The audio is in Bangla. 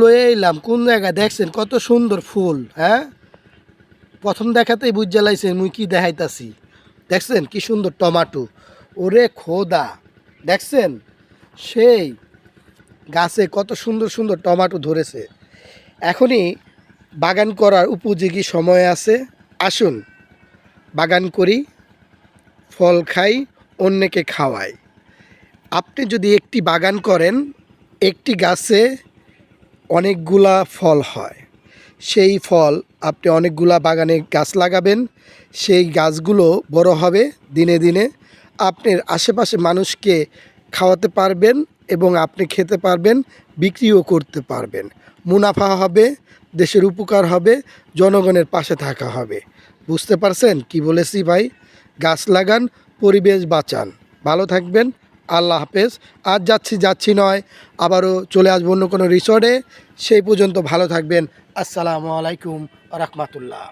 লয়ে এলাম, কোন জায়গায়? দেখছেন কত সুন্দর ফুল হ্যাঁ? প্রথম দেখাতেই বুঝ জ্বালাইছেন মুই কি দেখাইতাছি। দেখছেন কি সুন্দর টমাটো। ওরে খোদা, দেখছেন? সেই গাছে কত সুন্দর সুন্দর টমাটো ধরেছে। এখনই বাগান করার উপযোগী সময় আছে। আসুন, বাগান করি, ফল খাই, অন্যকে খাওয়াই। আপনি যদি একটি বাগান করেন, একটি গাছে অনেকগুলা ফল হয়। সেই ফল আপনি অনেকগুলা বাগানে গাছ লাগাবেন, সেই গাছগুলো বড় হবে দিনে দিনে। আপনার আশেপাশে মানুষকে খাওয়াতে পারবেন এবং আপনি খেতে পারবেন, বিক্রিও করতে পারবেন। মুনাফা হবে, দেশের উপকার হবে, জনগণের পাশে থাকা হবে। বুঝতে পারছেন কি বলেছি ভাই? গাছ লাগান, পরিবেশ বাঁচান। ভালো থাকবেন। আল্লাহ হাফেজ। আজ যাচ্ছি যাচ্ছি নয়, আবারও চলে আসব অন্য কোনো রিসর্টে সেই পর্যন্ত ভালো থাকবেন। আসসালামু আলাইকুম রহমতুল্লাহ।